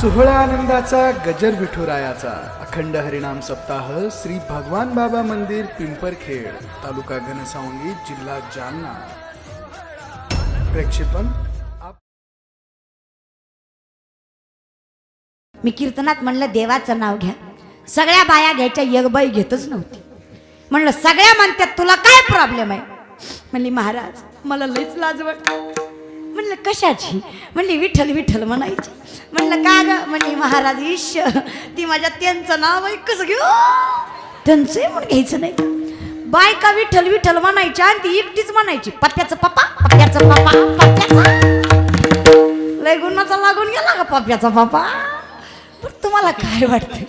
सोहळा आनंदाचा गजर विठुरायाचा. अखंड हरिणाम सप्ताह श्री भगवान बाबा मंदिर पिंपरखेड तालुका घनसावंगी जिल्हा जालना. प्रेक्षेपण मी कीर्तनात म्हणलं देवाचं नाव घ्या. सगळ्या बाया घ्यायच्या यगबाई घेतच नव्हती. म्हणलं सगळ्या म्हणतात तुला काय प्रॉब्लेम आहे? म्हणली महाराज मला लईच लाज वाटत. म्हणलं कशाची? म्हणली विठ्ठल विठ्ठल म्हणायची. म्हणलं का ग? म्हणली महाराज ईश ती माझ्या त्यांचं नाव ऐकच घेऊ. त्यांचंही म्हणून घ्यायचं नाही बायका विठ्ठल विठ्ठल म्हणायच्या आणि ती एकटीच म्हणायची. पप्प्याचं पप्पा पप्प्याचं पप्पा पप्प्याचा. लय गुन्हाचा लागून गेला का पप्प्याचा पप्पा? पण तुम्हाला काय वाटतं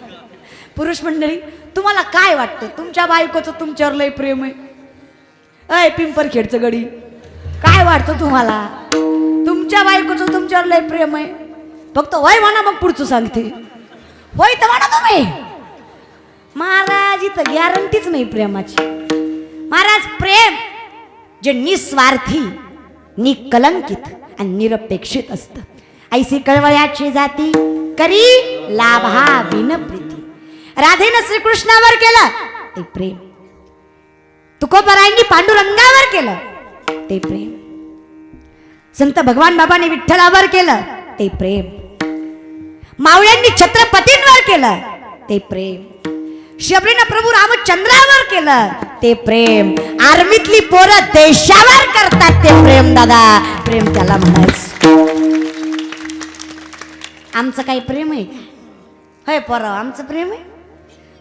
पुरुष मंडळी तुम्हाला काय वाटतं तुमच्या बायकोचं तुमच्यावर लय प्रेम आहे. अय पिंपरखेडचं गडी. काय वाटतं तुम्हाला? तुमच्या बायकोचं तुमच्यावर लय प्रेम आहे. फक्त वय म्हणा मग पुढचं सांगते. होय तर म्हणा तुम्ही. महाराज इथं गॅरंटीच नाही प्रेमाची. महाराज प्रेम जे निस्वार्थी निकलंकित आणि निरपेक्षित असतं. ऐसी कळवळ्याची जाती करी लाभा विन प्रीती. राधेनं श्रीकृष्णावर केलं ते प्रेम. तुकोबरायांनी पांडुरंगावर केलं ते प्रेम. संत भगवान बाबाने विठ्ठलावर केलं ते प्रेम. मावळ्यांनी छत्रपतींवर केलं ते प्रेम. शबरीनं प्रभू रामचंद्रावर केलं ते प्रेम. आर्मीतली पोरं देशावर करतात ते प्रेम दादा. प्रेम त्याला म्हणायचं. आमचं काही प्रेम आहे? होय पोरं आमचं प्रेम आहे?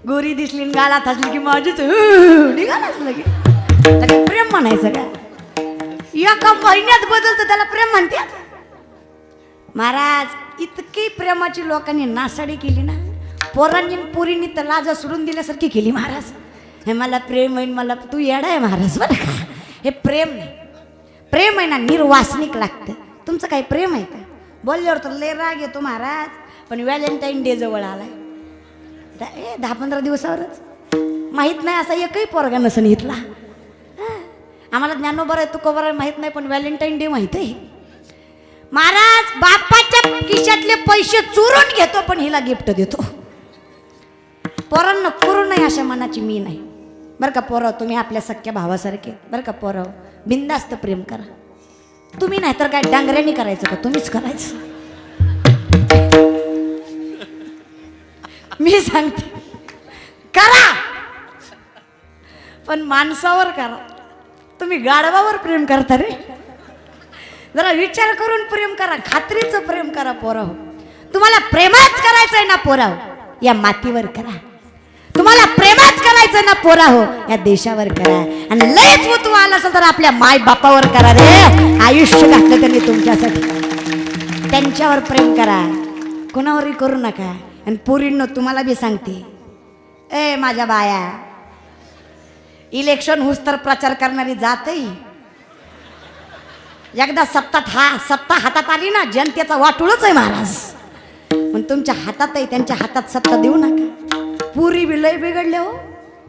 गोरी दिसली गाला गालात की माझीच निघालाच लगे प्रेम म्हणायचं का? एका महिन्यात बदलतं त्याला प्रेम म्हणतात. महाराज इतकी प्रेमाची लोकांनी नासाडी केली ना. पोरांनी आणि पोरींनी तर लाजा सोडून दिल्यासारखी केली महाराज. हे मला प्रेम आहे मला तू येडा आहे महाराज बरं का? हे प्रेम नाही. प्रेम आहे ना निर्वासनिक लागतं. तुमचं काही प्रेम आहे का? बोलल्यावर तर लय राग येतो महाराज पण व्हॅलेंटाईन डे जवळ आलाय. ए दहा पंधरा दिवसावरच. माहीत नाही असा एकही पोरगा नसन इथला. आम्हाला ज्ञानोबर आहे तुकोबर आहे माहीत नाही पण व्हॅलेंटाईन डे माहीत आहे. महाराज बापाच्या खिशातले पैसे चोरून घेतो पण हिला गिफ्ट देतो. पोरांना करू नाही अशा मनाची मी नाही. बरं का पोरं तुम्ही आपल्या सख्या भावासारखे. बरं का पोरं बिंदास्त प्रेम करा. तुम्ही नाही तर काय डांगऱ्याने करायचं का? तुम्हीच करायचं. मी सांगते. करा! पण माणसावर करा. तुम्ही गाढवावर प्रेम करता रे? जरा विचार करून प्रेम करा खात्रीचं प्रेम करा पोराव तुम्हाला प्रेमाच करायचंय ना पोराव या मातीवर करा. तुम्हाला प्रेमाच करायचंय ना पोरा हो या देशावर करा. आणि लयच तू आला असेल तर आपल्या माय बापावर करा रे. आयुष्य घातलं त्यांनी तुमच्यासाठी. त्यांच्यावर प्रेम करा. कोणावरही करू नका. आणि पोरींनो तुम्हाला बी सांगते. ए माझ्या बाया इलेक्शन हुस्तर प्रचार करणारी जातही. एकदा सत्ता हा सत्ता हातात आली ना जनतेचा वाटूळच आहे महाराज. पण तुमच्या हातातही त्यांच्या हातात सत्ता देऊ नका. पुरी बी लय बिघडले हो.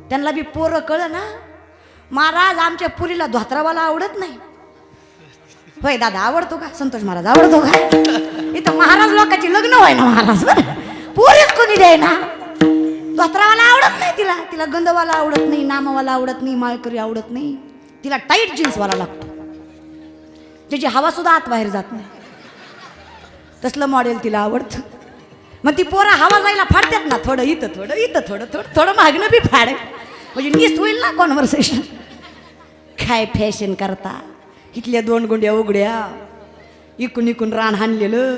त्यांना बी पोरं कळ ना. महाराज आमच्या पुरीला धोत्रावाला आवडत नाही. होय दादा आवडतो का? संतोष महाराज आवडतो का? इथं महाराज लोकांची लग्न व्हाय ना महाराज बरं. पोरीच कोणी द्याय ना धोत्रावाला आवडत नाही तिला. तिला गंधवाला आवडत नाही नामावाला आवडत नाही माळकरी आवडत नाही. तिला टाईट जीन्सवाला लागतो. त्याची हवा सुद्धा आत बाहेर जात नाही. तसलं मॉडेल तिला आवडतं. मग ती पोरं हवा जायला फाडतात ना थोडं इथं थोडं इथं थोडं थोडं थोडं मागणं बी फाड. म्हणजे नीस होईल ना कॉन्व्हर्सेशन काय फॅशन करता? इथल्या दोन गुंड्या उघड्या इकून इकून रान हाणलेलं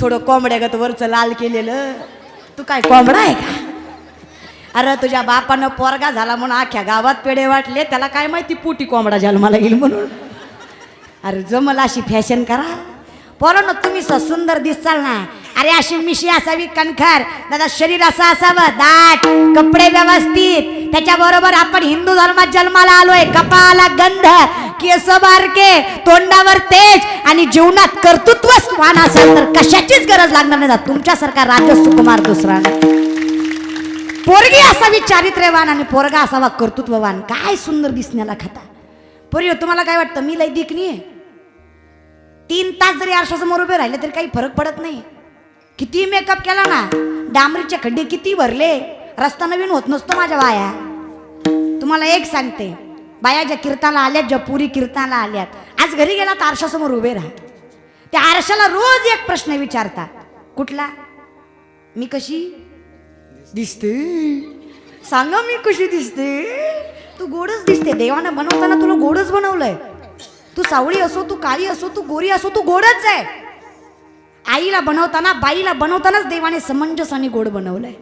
थोडं कोंबड्यागत वरचं लाल केलेलं तू काय कोंबडा आहे का? अरे तुझ्या बापानं पोरगा झाला म्हणून अख्ख्या गावात पेढे वाटले त्याला काय माहिती पुटी कोंबडा जन्माला येईल म्हणून? अरे जमल अशी फॅशन करा. पोरांनो तुम्ही स सुंदर दिसाल ना. अरे अशी मिशी असावी कणखर. दादा शरीर असं असावं दाट कपडे व्यवस्थित. त्याच्याबरोबर आपण हिंदू धर्मात जन्माला आलोय कपाला गंध. केस बारके तोंडावर तेज आणि जीवनात कर्तृत्ववान असेल तर कशाचीच गरज लागणार नाही तुमच्यासारखा राजस सुकुमार दुसरा पोरगी असावी चारित्र्यवान आणि पोरगा असावा कर्तृत्ववान. काय सुंदर दिसण्याला खाता. पोरी तुम्हाला काय वाटतं? मी लई दिकणी आहे. तीन तास जरी आरशासमोर उभे राहिले तरी काही फरक पडत नाही. किती मेकअप केला ना? डांबरीचे खड्डे किती भरले. रस्ता नवीन होत नसतो माझ्या वाया तुम्हाला एक सांगते. बाया ज्या कीर्ताला आल्यात ज्या पुरी कीर्ताला आल्यात आज घरी गेला तर आरशासमोर उभे राहा. त्या आरशाला रोज एक प्रश्न विचारता कुठला? मी कशी? दिसते. सांगा मी कशी दिसते? तू गोडच दिसते. देवानं बनवताना तुला गोडच बनवलंय. तू सावळी असो तू काळी असो तू गोरी असो तू गोडच आहे. आईला बनवताना बाईला बनवतानाच देवाने समंजस आणि गोड बनवलंय.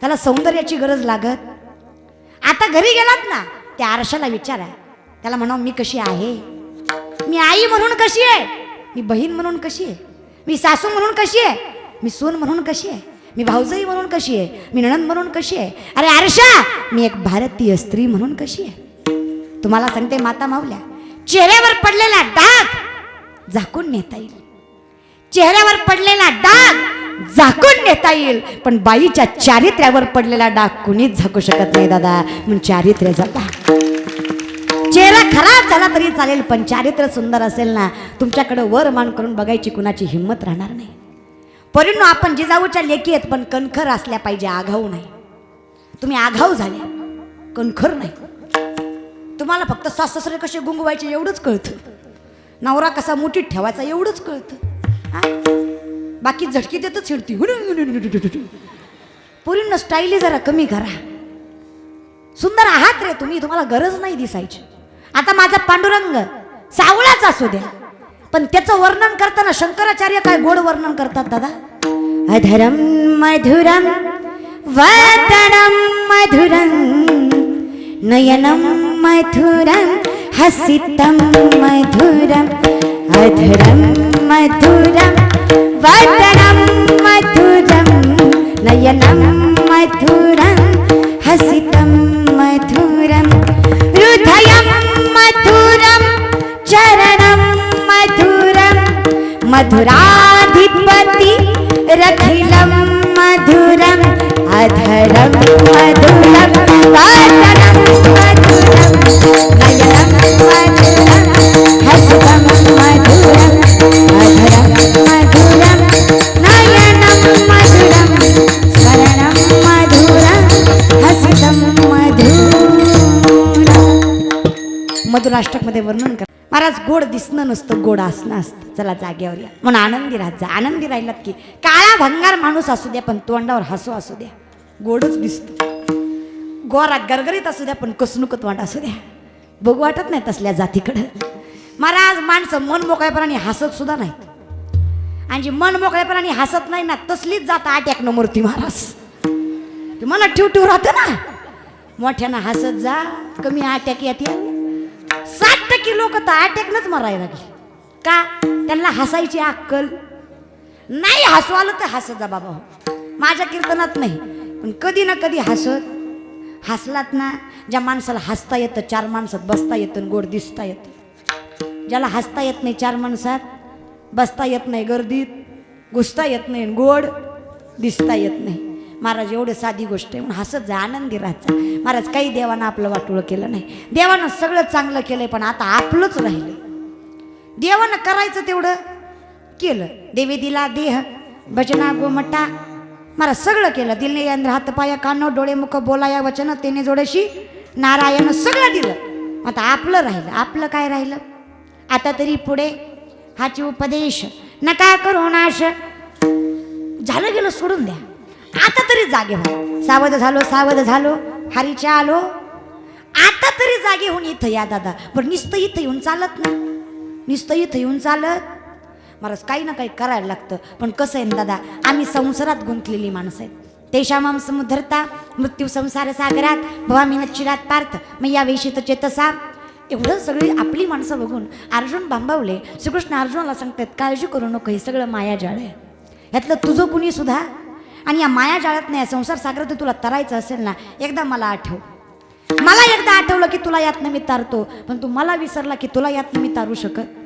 त्याला सौंदर्याची गरज लागत. आता घरी गेलात ना त्या आरशाला विचारा. त्याला म्हणा मी कशी आहे? मी आई म्हणून कशी आहे? मी बहीण म्हणून कशी आहे? मी सासू म्हणून कशी आहे? मी सून म्हणून कशी आहे? मी भाऊजाई म्हणून कशी आहे? मी नणंद म्हणून कशी आहे? अरे आरशा मी एक भारतीय स्त्री म्हणून कशी आहे? तुम्हाला सांगते माता मावल्या चेहऱ्यावर पडलेला डाग झाकून नेता येईल. चेहऱ्यावर पडलेला डाग झाकून नेता येईल. पण बाईच्या चारित्र्यावर पडलेला डाग कुणीच झाकू शकत नाही दादा. म्हणून चारित्र्य जाता चेहरा खराब झाला तरी चालेल पण चारित्र्य सुंदर असेल ना तुमच्याकडे वर मान करून बघायची कुणाची हिंमत राहणार नाही. परिणाम आपण जिजाऊच्या लेखी आहेत पण कणखर असल्या पाहिजे आघाऊ नाही. तुम्ही आघाऊ झाल्या कणखर नाही. तुम्हाला फक्त साससरे कसे गुंगवायचे एवढंच कळतं. नवरा कसा मुठीत ठेवायचा एवढंच कळतं. हा? बाकी झटकी देतच हिडती पोरींना स्टाईली जरा कमी करा. सुंदर आहात रे तुम्ही तुम्हाला गरज नाही दिसायची. आता माझा पांडुरंग सावळाच असू द्या. पण त्याचं वर्णन करताना शंकराचार्य काय गोड वर्णन करतात दादा? अधरम मधुरम वदनम मधुरम नयनम मधुरम हसितम मधुरम अधरम मधुरम। वदनम मधुरम नयनम मधुरम हसितं मधुरं हृदयं मधुरं चरणं मधुरं मधुराधिपति रखिलं मधुरम् अधरं मधुरं वादनं मधुराष्ट्रकमध्ये मधुराष्टकमध्ये वर्णन कर. महाराज गोड दिसणं नसतं गोड असणं असतं. चला जागेवर या. म्हणून आनंदी राहत जा. आनंदी राहिलात की काळा भंगार माणूस असू द्या पण तोंडावर हसू असू द्या. गोडच दिसतं. गोरा गरगरीत असू द्या पण कसणूक तोंड असू द्या. बघू वाटत नाही तसल्या जातीकडं. महाराज माणसं मन मोकळेपणाने हसत सुद्धा नाहीत. आणि जी मन मोकळेपणाने हसत नाही ना तसलीच जात आट्याक न मूर्ती महाराज. मला मनात ठेव ठेव राहतं ना. मोठ्यानं हसत जा कमी आट्याक येते सात टक्के लोक तर अटॅकनंच मरायला लागले का? त्यांना हसायची अक्कल. नाही हसू आलं तर हसत जा बाबा. माझ्या कीर्तनात नाही पण कधी ना कधी हसत. हसलात ना ज्या माणसाला हसता येतं चार माणसात बसता येतं आणि गोड दिसता येतं. ज्याला हसता येत नाही चार माणसात बसता येत नाही गर्दीत घुसता येत नाही आणि गोड दिसता येत नाही. महाराज एवढं साधी गोष्ट आहे. म्हणून हसत जा आनंदी राहायचा महाराज काही देवानं आपलं वाटोळं केलं नाही. देवानं सगळं चांगलं केलंय पण आता आपलंच राहिलं. देवानं करायचं तेवढं केलं. देवी दिला देह भजना गोमटा. मला सगळं केलं. दिलने यंद्र हातपाया कानो डोळे मुख बोलाया वचन तेने जोड्याशी नारायण सगळं दिलं. आता आपलं राहिलं. आपलं काय राहिलं? आता तरी पुढे हाची उपदेश. नका करू नाश. झालं गेलं सोडून द्या. आता तरी जागे हो. सावध झालो सावध झालो. हरीच्या आलो हो. आता तरी जागे होऊन इथं या दादा. पण नुसतं इथं येऊन चालत ना. नुसतं इथं येऊन चालत. महाराज काही ना काही करायला लागतं. पण कसं आहे ना दादा आम्ही संसारात गुंतलेली माणसं आहेत. तेषामाम समुद्रता मृत्यू संसार सागरात भवामी नच्चिरात पार्थ मग या वेशित चेतसा. एवढं सगळी आपली माणसं बघून अर्जुन बांबावले. श्रीकृष्ण अर्जुनाला सांगतात काळजी करू नको हे सगळं मायाजाळ आहे. ह्यातलं तुझं कुणी सुद्धा आणि या माया जाळत नाही संसार सागरात तुला तरायचं असेल ना एकदा मला आठव. मला एकदा आठवलं की तुला यातनं मी तारतो पण तू मला विसरला की तुला यातनं मी तारू शकत.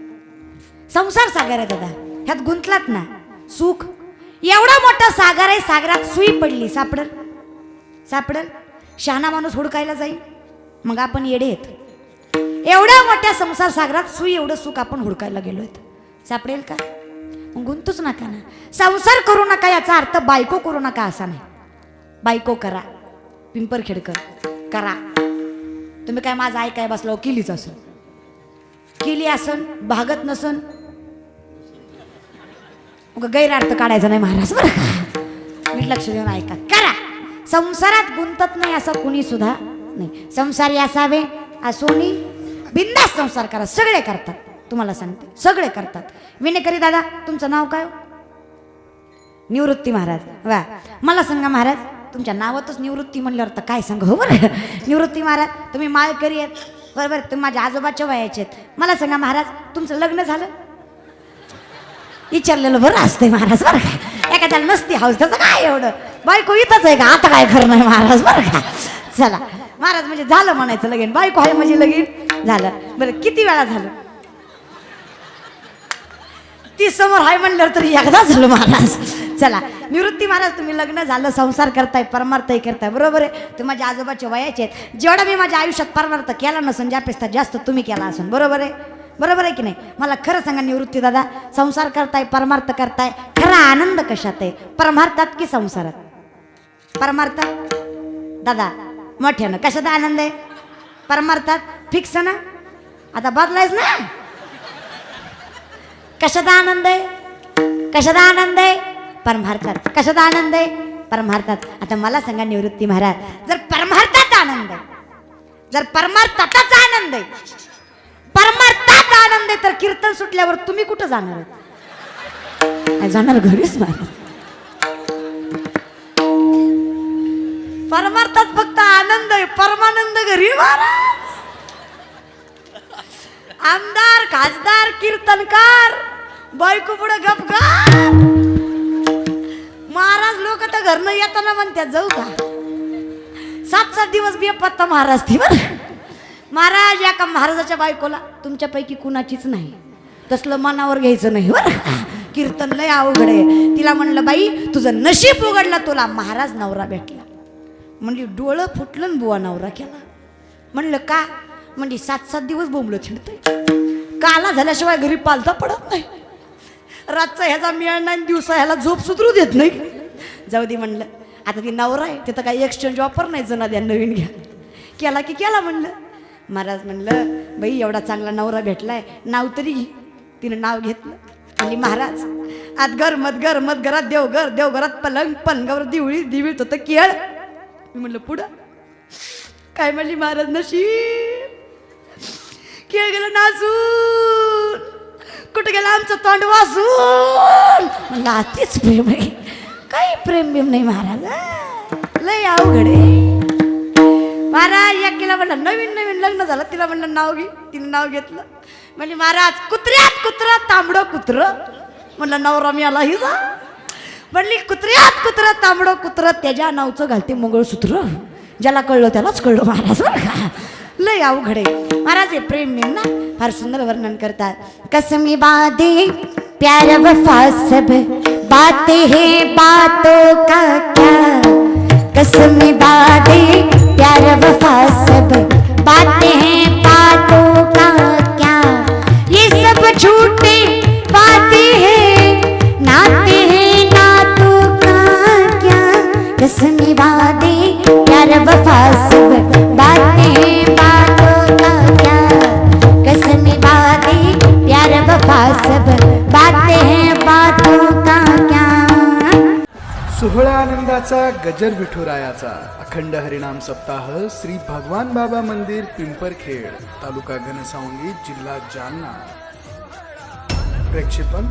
संसार सागर आहे दादा ह्यात गुंतलात ना सुख. एवढा मोठा सागर आहे सागरात सुई पडली सापडल. सापडल. शहाणा माणूस हुडकायला जाईल मग आपण येडे आहेत. एवढ्या मोठ्या संसार सागरात सुई एवढं सुख आपण हुडकायला गेलो आहेत सापडेल का? गुंतूच नका ना. संसार करू नका याचा अर्थ बायको करू नका असा नाही. बायको करा. पिंपरखेडकर करा. तुम्ही काय माझं ऐकाय बसलो किलीच असं किली असन भागत नसन. उगा गैरअर्थ काढायचा नाही महाराज बरं का? नीट लक्ष देऊन ऐका. करा. संसारात गुंतत नाही असं कुणी सुद्धा नाही. संसारी असावे असोनी बिंदास संसार करा. सगळे करतात. तुम्हाला सांगते. सगळे करतात. विनेकरी दादा तुमचं नाव काय हो? निवृत्ती महाराज. वा. मला सांगा महाराज तुमच्या नावातच निवृत्ती म्हणल्यावर तर काय सांगा? हो बरं. निवृत्ती महाराज तुम्ही माळकरी आहेत. बरोबर. तुम्ही माझ्या आजोबाच्या वयाचे आहेत. मला सांगा महाराज तुमचं लग्न झालं? विचारलेलं बरं असतंय महाराज बरं का? एखाद्याला नसती हाऊस त्याचं काय एवढं? बायको इथंच आहे का? आता काय खरं नाही महाराज बरं का? चला. महाराज म्हणजे झालं म्हणायचं लगीन. बायको आहे म्हणजे लगीन. झालं. बरं किती वेळा झालं? ती समोर आहे म्हणल्यावर तरी एकदा झालं महाराज. चला निवृत्ती महाराज तुम्ही लग्न झालं संसार करताय परमार्थही करताय बरोबर आहे? तुम्ही माझ्या आजोबाचे वयाचे आहेत. जेवढा मी माझ्या आयुष्यात परमार्थ केला नसून ज्यापेक्षा जास्त तुम्ही केला असून बरोबर आहे? बरोबर आहे की नाही? मला खरं सांगा निवृत्ती दादा संसार करताय परमार्थ करताय खरा आनंद कशात आहे? परमार्थात की संसारात? परमार्थात दादा मोठ्यानं कशात आनंद आहे? परमार्थात? फिक्स ना? आता बदलायच ना? कशाचा आनंद आहे कशाचा आनंद आहे परमार्थात. कशाचा आनंद आहे परमार्थात. आता मला सांगा निवृत्ती महाराज जर परमार्थाचा आनंद आहे जर परमार्थातच आनंद आहे परमार्थात आनंद आहे तर कीर्तन सुटल्यावर तुम्ही कुठं जाणार जाणार घरीच महाराज परमार्थात फक्त आनंद आहे परमानंद घरी महाराज. आमदार खासदार कीर्तनकार बायको पुढे का महाराज लोक तर घरनं येताना म्हणतात जाऊ का? सात सात दिवस बी पत्ता महाराज ती बर. महाराज या का महाराजाच्या बायकोला तुमच्यापैकी कुणाचीच नाही. तसलं मनावर घ्यायचं नाही बर. कीर्तन लय अवघड आहे. तिला म्हणलं बाई तुझं नशीब उघडलं तुला महाराज नवरा भेटला. म्हणली डोळं फुटलं ना बुवा नवरा केला. म्हणलं का? म्हणजे सात सात दिवस बोंबलं छिडतंय काला झाल्याशिवाय घरी पालता पडत नाही. रातचा ह्याचा मिळणार नाही दिवसा ह्याला झोप सुधरू देत नाही. जाऊ दे म्हणलं. आता ती नवरा आहे तिथं काही एक्सचेंज ऑफर नाही जुना द्या नवीन घ्या. केला की केला म्हणलं. महाराज म्हणलं बाई एवढा चांगला नवरा भेटलाय नाव तरी घे. तिनं नाव घेतलं. आणि महाराज आत घर मत घर मत घरात देवघर देवघरात पलंग पलंगावर दिवळी दिवीत होतं केळ. मी म्हणलं पुढं? काय म्हणली महाराज नशी केळ गेलं नाचून कुठं गेलं आमचं तोंड वाजून म्हणलं अतिच प्रेम आहे. काही प्रेम बिम नाही महाराज लय अवघड आहे. महाराज या केला म्हणलं नवीन नवीन लग्न झालं तिला म्हणलं नाव घे. तिने नाव घेतलं. म्हणजे महाराज कुत्र्यात कुत्र तांबडं कुत्र. म्हणलं नवरा मी आला ही जा. म्हणली कुत्र्यात कुत्र तांबडं कुत्र त्याच्या नावचं घालते मंगळसूत्र. ज्याला कळलं त्यालाच कळलं महाराज बरं का? लय अवघड आहे. महाराज हे प्रेम ना फार सुंदर वर्णन करतात. कसमी बादे प्यार वफा सब. बातें हैं बातों का क्या? कसमी बादे प्यार वफा सब. बातें हैं सोहळा आनंदाचा गजर विठुरायाचा. अखंड हरिणाम सप्ताह श्री भगवान बाबा मंदिर पिंपरखेड तालुका घनसावंगी जिल्हा जालना. प्रेक्षेपण